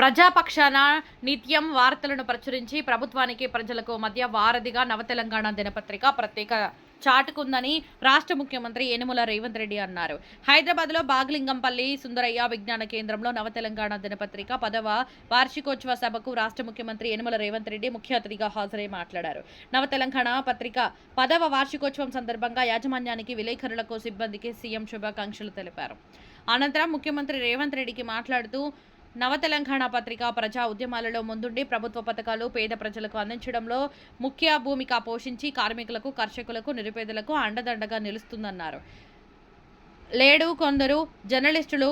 ప్రజాపక్షాన నిత్యం వార్తలను ప్రచురించి ప్రభుత్వానికి ప్రజలకు మధ్య వారధిగా నవతెలంగాణ దినపత్రిక ప్రత్యేక చాటుకుందని రాష్ట్ర ముఖ్యమంత్రి యనుమల రేవంత్ రెడ్డి అన్నారు. హైదరాబాద్లో బాగలింగంపల్లి సుందరయ్య విజ్ఞాన కేంద్రంలో నవతెలంగాణ దినపత్రిక పదవ వార్షికోత్సవ సభకు రాష్ట్ర ముఖ్యమంత్రి యనుమల రేవంత్ రెడ్డి ముఖ్య అతిథిగా హాజరై మాట్లాడారు. నవతెలంగాణ పత్రిక పదవ వార్షికోత్సవం సందర్భంగా యాజమాన్యానికి విలేకరులకు సిబ్బందికి సీఎం శుభాకాంక్షలు తెలిపారు. అనంతరం ముఖ్యమంత్రి రేవంత్ రెడ్డికి మాట్లాడుతూ నవతెలంగాణ పత్రిక ప్రజా ఉద్యమాలలో ముందుండి ప్రభుత్వ పథకాలు పేద ప్రజలకు అందించడంలో ముఖ్య భూమిక పోషించి కార్మికులకు కర్షకులకు నిరుపేదలకు అండదండగా నిలుస్తుందన్నారు. లేడు కొందరు జర్నలిస్టులు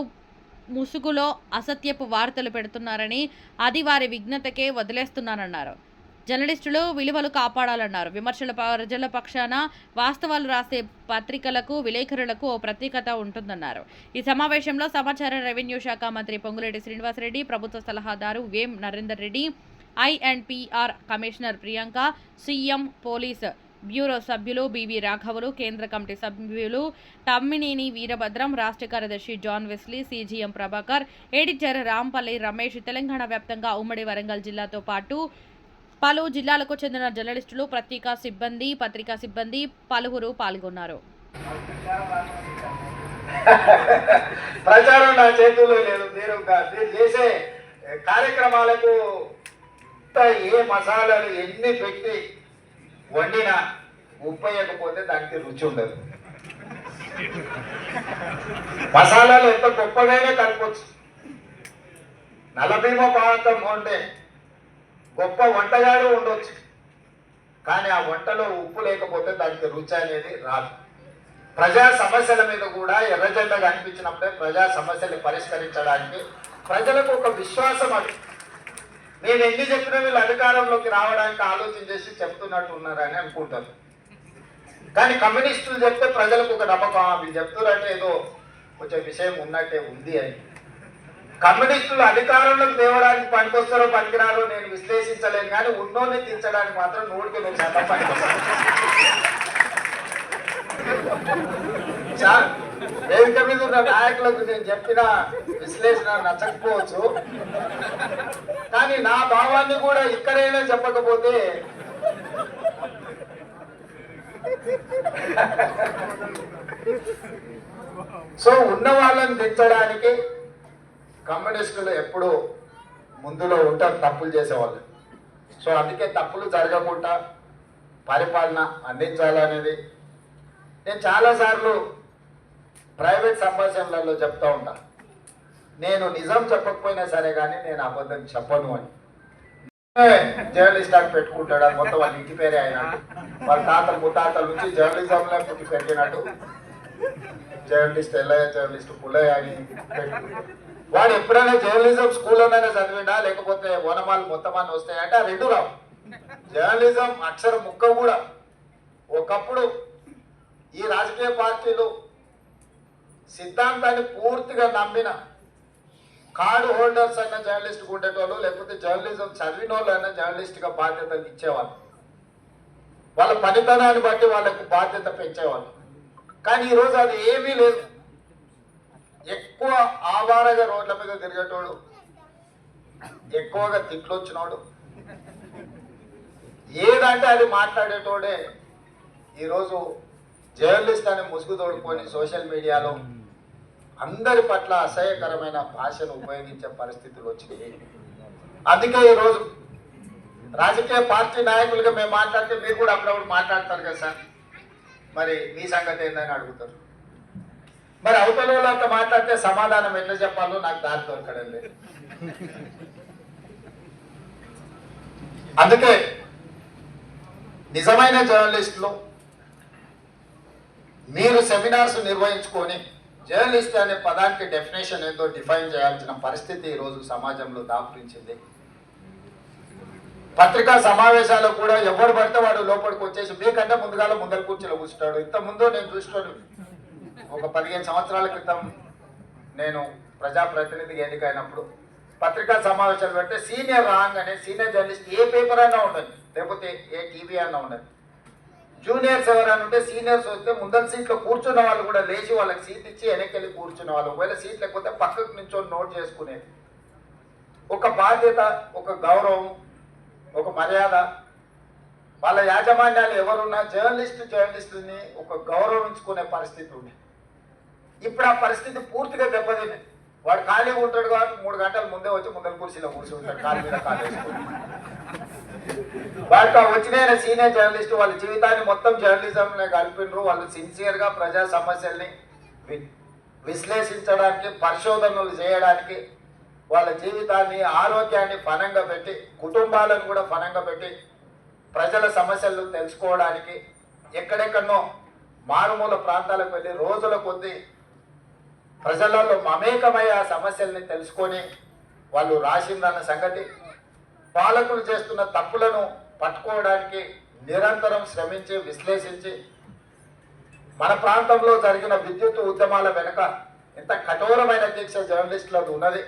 ముసుగులో అసత్యపు వార్తలు పెడుతున్నారని అది వారి విఘ్నతకే వదిలేస్తున్నానన్నారు. జర్నలిస్టులు విలువలు కాపాడాలన్నారు. విమర్శల ప్రజల పక్షాన వాస్తవాలు రాసే పత్రికలకు విలేకరులకు ఓ ప్రత్యేకత ఉంటుందన్నారు. ఈ సమావేశంలో సమాచార రెవెన్యూ శాఖ మంత్రి పొంగులేటి శ్రీనివాసరెడ్డి ప్రభుత్వ సలహాదారు Vem Narender Reddy I and PR commissioner Priyanka CM police bureau సభ్యులు బివి రాఘవులు కేంద్ర కమిటీ సభ్యులు తమ్మినేని వీరభద్రం రాష్ట్ర కార్యదర్శి John Wesley CGM Prabhakar editor Rampalli Ramesh Telangana వ్యాప్తంగా ఉమ్మడి వరంగల్ జిల్లాతో పాటు పలు జిల్లాలకు చెందిన జర్నలిస్టులు పత్రికా సిబ్బంది పత్రికా సిబ్బంది పలువురు పాల్గొన్నారు. ప్రచారం నా చేతుల్లో లేదు. మీరు చేసే కార్యక్రమాలకు ఏ మసాలాలు ఎన్ని పెట్టి వండినా ఉప్పయ్యకపోతే దానికి రుచి ఉండదు. మసాలాలు ఎంత గొప్పగానే కనుకోవచ్చు నలభీమ పాతం ఉంటే గొప్ప వంటగాడు ఉండొచ్చు. కానీ ఆ వంటలో ఉప్పు లేకపోతే దానికి రుచి అనేది రాదు. ప్రజా సమస్యల మీద కూడా ఎర్రజెండగా కనిపించినప్పుడే ప్రజా సమస్యలు పరిష్కరించడానికి ప్రజలకు ఒక విశ్వాసం అది. నేను ఎన్ని చెప్పినా వీళ్ళు అధికారంలోకి రావడానికి ఆలోచన చేసి చెప్తున్నట్టు ఉన్నారని అనుకుంటారు కానీ కమ్యూనిస్టులు చెప్తే ప్రజలకు ఒక నమ్మకం. వీళ్ళు చెప్తున్నారంటే ఏదో కొంచెం విషయం ఉన్నట్టే ఉంది అని. కమ్యూనిస్టులు అధికారంలోకి తేవడానికి పనికొస్తారో పనికిరారో నేను విశ్లేషించలేను కానీ ఉన్నోని తీర్చడానికి మాత్రం నూటికి నేను శాతం పనికొస్తాను. వేదిక మీద ఉన్న నాయకులకు నేను చెప్పిన విశ్లేషణ నచ్చకపోవచ్చు. కానీ నా భావాన్ని కూడా ఇక్కడైనా చెప్పకపోతే సో ఉన్న వాళ్ళని తెచ్చడానికి కమ్యూనిస్టులు ఎప్పుడూ ముందులో ఉంటారు తప్పులు చేసేవాళ్ళు. సో అందుకే తప్పులు జరగకుండా పరిపాలన అందించాలనేది నేను చాలాసార్లు ప్రైవేట్ సంభాషణలలో చెప్తా ఉంటా. నేను నిజం చెప్పకపోయినా సరే కానీ నేను అబద్ధం చెప్పను అని. జర్నలిస్ట్ అని పెట్టుకుంటాడు అది మొత్తం వాళ్ళ ఇంటి పేరే అయినట్టు వాళ్ళ తాతలు ముత్తాతల నుంచి జర్నలిజంలో పుట్టి పెరిగినట్టు జర్నలిస్ట్ ఎల్లయ్య జర్నలిస్ట్ పుల్లయ్య అని పెట్టుకుంటాడు. వాడు ఎప్పుడైనా జర్నలిజం స్కూల్లోనైనా చదివిండా? లేకపోతే ఓనమాలు మొత్తం అని వస్తాయంటే ఆ రెండు రావు. జర్నలిజం అక్షర ముక్క కూడా. ఒకప్పుడు ఈ రాజకీయ పార్టీలు సిద్ధాంతాన్ని పూర్తిగా నమ్మిన కార్డు హోల్డర్స్ అన్న జర్నలిస్ట్ ఉండేటోళ్ళు లేకపోతే జర్నలిజం చదివిన వాళ్ళు అన్న జర్నలిస్ట్గా బాధ్యతలు ఇచ్చేవాళ్ళు. వాళ్ళ పనితనాన్ని బట్టి వాళ్ళకు బాధ్యత పెంచేవాళ్ళు. కానీ ఈరోజు అది ఏమీ లేదు. ఎక్కువ ఆవారగా రోడ్ల మీద తిరిగేటోడు ఎక్కువగా తిట్లు వచ్చినోడు. ఏదంటే అది మాట్లాడేటోడే. ఈరోజు జర్నలిస్ట్ అని ముసుగు తోడుకొని సోషల్ మీడియాలో అందరి పట్ల అసహ్యకరమైన భాషను ఉపయోగించే పరిస్థితులు వచ్చినాయి. అందుకే ఈరోజు రాజకీయ పార్టీ నాయకులుగా మేము మాట్లాడితే మీరు కూడా అప్పుడప్పుడు మాట్లాడతారు కదా సార్. మరి మీ సంగతి ఏందని అడుగుతారు. మరి అవతల వాళ్ళతో మాట్లాడితే సమాధానం ఎట్లా చెప్పాలో నాకు దారి దొరకడం లేదు అందుకే నిజమైన జర్నలిస్టులు మీరు సెమినార్స్ నిర్వహించుకొని జర్నలిస్ట్ అనే పదానికి డెఫినేషన్ ఏందో డిఫైన్ చేయాల్సిన పరిస్థితి ఈరోజు సమాజంలో దాపురించింది. పత్రికా సమావేశాలు కూడా ఎవరు పడితే వాడు లోపలికి వచ్చేసి మీకంటే ముందుగాల ముందర కూర్చొని కూర్చుంటాడు. ఇంత ముందు నేను చూస్తాను ఒక పదిహేను సంవత్సరాల క్రితం నేను ప్రజాప్రతినిధిగా ఎన్నికైనప్పుడు పత్రికా సమావేశాలు పెడితే సీనియర్ రాంగ్ అనే సీనియర్ జర్నలిస్ట్ ఏ పేపర్ అయినా ఉండదు. లేకపోతే ఏ టీవీ అయినా ఉండదు. జూనియర్స్ ఎవరైనా ఉంటే సీనియర్స్ వస్తే ముందర సీట్లో కూర్చున్న వాళ్ళు కూడా లేచి వాళ్ళకి సీట్ ఇచ్చి వెనక్కి వెళ్ళి కూర్చున్న వాళ్ళు. ఒకవేళ సీట్ లేకపోతే పక్కకు నుంచొని నోట్ చేసుకునేది. ఒక బాధ్యత ఒక గౌరవం ఒక మర్యాద. వాళ్ళ యాజమాన్యాలు ఎవరున్నా జర్నలిస్ట్ జర్నలిస్టుని ఒక గౌరవించుకునే పరిస్థితి ఉంది ఇప్పుడు ఆ పరిస్థితి పూర్తిగా దెబ్బతింది. వాడు ఖాళీగా ఉంటాడు కాబట్టి మూడు గంటల ముందే వచ్చి ముందర కుర్చీలో కూర్చుంటాడు కాలు మీద కాలు వాడికి వచ్చిన సీనియర్ జర్నలిస్ట్ వాళ్ళ జీవితాన్ని మొత్తం జర్నలిజంలో కలిపినరు వాళ్ళు సిన్సియర్గా ప్రజా సమస్యల్ని వి- విశ్లేషించడానికి పరిశోధనలు చేయడానికి వాళ్ళ జీవితాన్ని ఆరోగ్యాన్ని పనంగా పెట్టి కుటుంబాలను కూడా పనంగా పెట్టి ప్రజల సమస్యలు తెలుసుకోవడానికి ఎక్కడెక్కడనో మారుమూల ప్రాంతాలకు వెళ్ళి రోజుల కొద్దీ ప్రజలలో మమేకమై ఆ సమస్యల్ని తెలుసుకొని వాళ్ళు రాసిందన్న సంగతి పాలకులు చేస్తున్న తప్పులను పట్టుకోవడానికి నిరంతరం శ్రమించి విశ్లేషించి మన ప్రాంతంలో జరిగిన విద్యుత్ ఉద్యమాల వెనుక ఇంత కఠోరమైన దీక్ష జర్నలిస్టులకు ఉన్నది.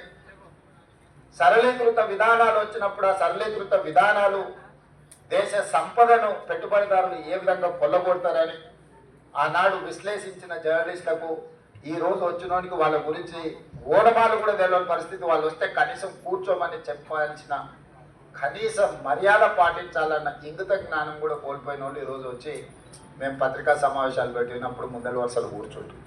సరళీకృత విధానాలు వచ్చినప్పుడు ఆ సరళీకృత విధానాలు దేశ సంపదను పెట్టుబడిదారులు ఏ విధంగా కొల్లగొడతారని ఆనాడు విశ్లేషించిన జర్నలిస్టులకు ఈ రోజు వచ్చినోనికి వాళ్ళ గురించి ఓడమాలు కూడా తెలియని పరిస్థితి వాళ్ళు వస్తే కనీసం కూర్చోమని చెప్పాల్సిన కనీసం మర్యాద పాటించాలన్న ఇంగిత జ్ఞానం కూడా కోల్పోయిన వాళ్ళు ఈరోజు వచ్చి మేము పత్రికా సమావేశాలు పెట్టినప్పుడు ముందల వరుసలు కూర్చుంటాం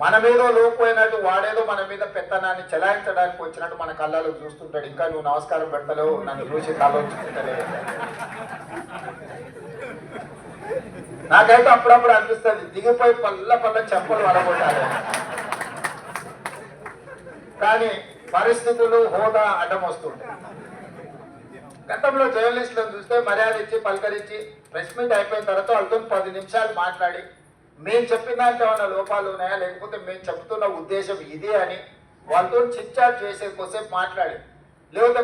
మన మీద లోపోయినట్టు వాడేదో మన మీద పెత్తనాన్ని చెలాయించడానికి వచ్చినట్టు మన కళ్ళలో చూస్తుంటాడు. ఇంకా నువ్వు నమస్కారం పెడతలేవు నన్ను చూసి ఆలోచించుకుంటలేవు నాకైతే అప్పుడప్పుడు అనిపిస్తుంది దిగిపోయి పల్ల పల్ల చెంపలు వడగొట్టాలి కానీ పరిస్థితులు హోదా అడ్డం వస్తుంటాయి. గతంలో జర్నలిస్టులను చూస్తే మర్యాద ఇచ్చి పలకరించి ప్రెస్ మీట్ అయిపోయిన తర్వాత వాళ్ళతో పది నిమిషాలు మాట్లాడి మేము చెప్పిన దాంట్లో ఏమైనా లోపాలు ఉన్నాయా? లేకపోతే మేము చెప్తున్న ఉద్దేశం ఇదే అని వాళ్ళతో చిట్చాట్ చేసే కొద్దిసేపు మాట్లాడి. లేకపోతే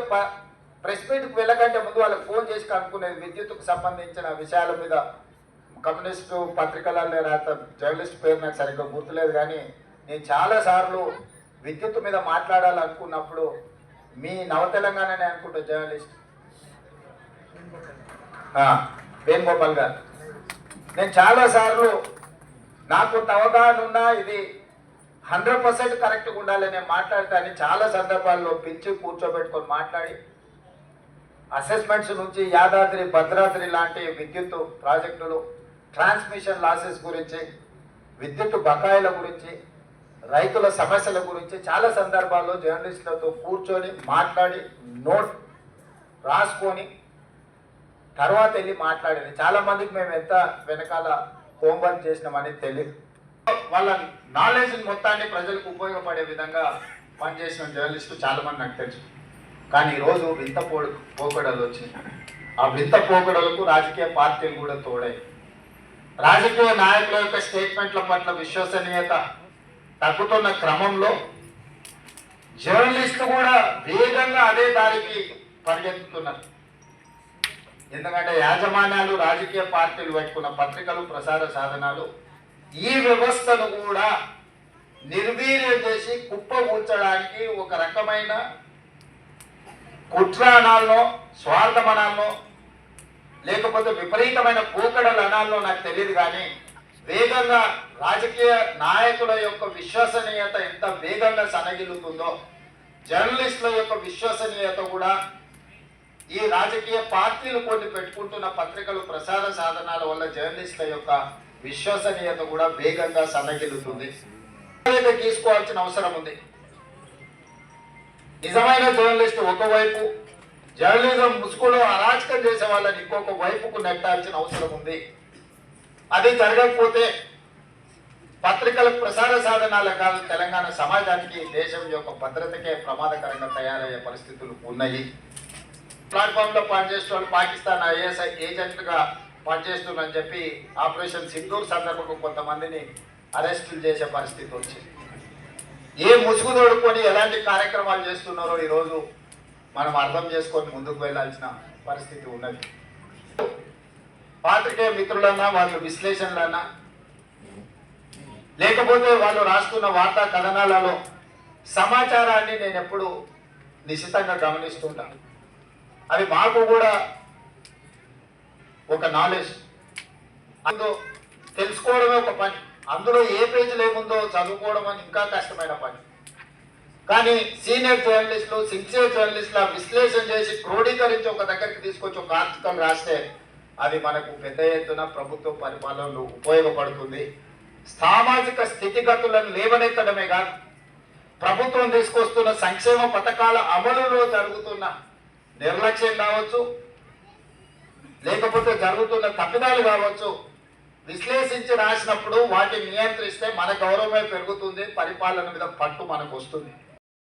ప్రెస్ మీట్కి వెళ్ళకంటే ముందు వాళ్ళకి ఫోన్ చేసి కనుక్కునేది విద్యుత్కు సంబంధించిన విషయాల మీద కమ్యూనిస్టు పత్రికలలో రాత జర్నలిస్ట్ పేరు నాకు సరిగ్గా గుర్తులేదు కానీ నేను చాలా సార్లు విద్యుత్ మీద మాట్లాడాలనుకున్నప్పుడు మీ నవ తెలంగాణనే అనుకుంటా జర్నలిస్ట్. వేణుగోపాల్ గారు. నేను చాలా సార్లు నాకు కొంత అవగాహన ఉన్నా ఇది హండ్రెడ్ పర్సెంట్ కరెక్ట్గా ఉండాలి నేను మాట్లాడతాను చాలా సందర్భాల్లో పిలిచి కూర్చోబెట్టుకొని మాట్లాడి అసెస్మెంట్స్ నుంచి యాదాద్రి భద్రాద్రి లాంటి విద్యుత్ ప్రాజెక్టులు ట్రాన్స్మిషన్ లాసెస్ గురించి విద్యుత్ బకాయిల గురించి రైతుల సమస్యల గురించి చాలా సందర్భాల్లో జర్నలిస్టులతో కూర్చొని మాట్లాడి నోట్ రాసుకొని తర్వాత వెళ్ళి మాట్లాడింది. చాలా మందికి మేము ఎంత వెనకాల హోంవర్క్ చేసినామని తెలియదు వాళ్ళ నాలెడ్జ్ మొత్తాన్ని ప్రజలకు ఉపయోగపడే విధంగా పనిచేసిన జర్నలిస్టు చాలామంది నాకు తెలుసు. కానీ ఈరోజు వింత పో పోకడలు వచ్చినాయి. ఆ వింత పోకడలకు రాజకీయ పార్టీలు కూడా తోడాయి. రాజకీయ నాయకుల యొక్క స్టేట్మెంట్ల పట్ల విశ్వసనీయత తగ్గుతున్న క్రమంలో జర్నలిస్టు కూడా వేగంగా అదే దారికి పరిగెత్తుతున్నారు. ఎందుకంటే యాజమాన్యాలు రాజకీయ పార్టీలు పెట్టుకున్న పత్రికలు ప్రసార సాధనాలు ఈ వ్యవస్థను కూడా నిర్వీర్యం చేసి కుప్ప ఉంచడానికి ఒక రకమైన కుట్రాణాలను స్వార్థమనాల్లో లేకపోతే విపరీతమైన పోకడలు అనాలో నాకు తెలియదు కానీ వేగంగా రాజకీయ నాయకుల యొక్క విశ్వసనీయత ఎంత వేగంగా సనగిలుతుందో జర్నలిస్టుల యొక్క విశ్వసనీయత కూడా ఈ రాజకీయ పార్టీలు కొన్ని పెట్టుకుంటున్న పత్రికలు ప్రసార సాధనాల వల్ల జర్నలిస్టుల యొక్క విశ్వసనీయత కూడా వేగంగా సన్నగిల్లుతుంది తీసుకోవాల్సిన అవసరం ఉంది. నిజమైన జర్నలిస్ట్ ఒకవైపు జర్నలిజం ముసుగులో అరాచకం చేసే వాళ్ళని ఇంకొక వైపుకు నెట్టాల్సిన అవసరం ఉంది. అది జరగకపోతే పత్రికల ప్రసార సాధనాల కాదు తెలంగాణ సమాజానికి దేశం యొక్క భద్రతకే ప్రమాదకరంగా తయారయ్యే పరిస్థితులు ఉన్నాయి. ప్లాట్ఫామ్లో వాళ్ళు పాకిస్తాన్ ఐఎస్ఐ ఏజెంట్లుగా పనిచేస్తున్నారని చెప్పి ఆపరేషన్ సింధూర్ సందర్భంగా కొంతమందిని అరెస్టులు చేసే పరిస్థితి వచ్చింది. ఏ ముసుగు తోడుకొని ఎలాంటి కార్యక్రమాలు చేస్తున్నారో ఈరోజు మనం అర్థం చేసుకొని ముందుకు వెళ్ళాల్సిన పరిస్థితి ఉన్నది. పాత్రికేయ మిత్రులన్నా వాళ్ళు విశ్లేషణలన్నా లేకపోతే వాళ్ళు రాస్తున్న వార్తా కథనాలలో సమాచారాన్ని నేను ఎప్పుడు నిశితంగా గమనిస్తుంటాను అవి మాకు కూడా ఒక నాలెడ్జ్ అందులో తెలుసుకోవడమే ఒక పని. అందులో ఏ పేజీలు ఏముందో చదువుకోవడం అని ఇంకా కష్టమైన పని. కానీ సీనియర్ జర్నలిస్టులు సిన్సియర్ జర్నలిస్టుల విశ్లేషణ చేసి క్రోడీకరించి ఒక దగ్గరికి తీసుకొచ్చి ఒక ఆర్థికం రాస్తే అది మనకు పెద్ద ఎత్తున ప్రభుత్వ పరిపాలనలో ఉపయోగపడుతుంది. సామాజిక స్థితిగతులను లేవనెత్తడమే కాదు ప్రభుత్వం తీసుకొస్తున్న సంక్షేమ పథకాల అమలులో జరుగుతున్న నిర్లక్ష్యం కావచ్చు లేకపోతే జరుగుతున్న తప్పిదాలు కావచ్చు విశ్లేషించి రాసినప్పుడు వాటిని నియంత్రిస్తే మన గౌరవమే పెరుగుతుంది పరిపాలన మీద పట్టు మనకు వస్తుంది.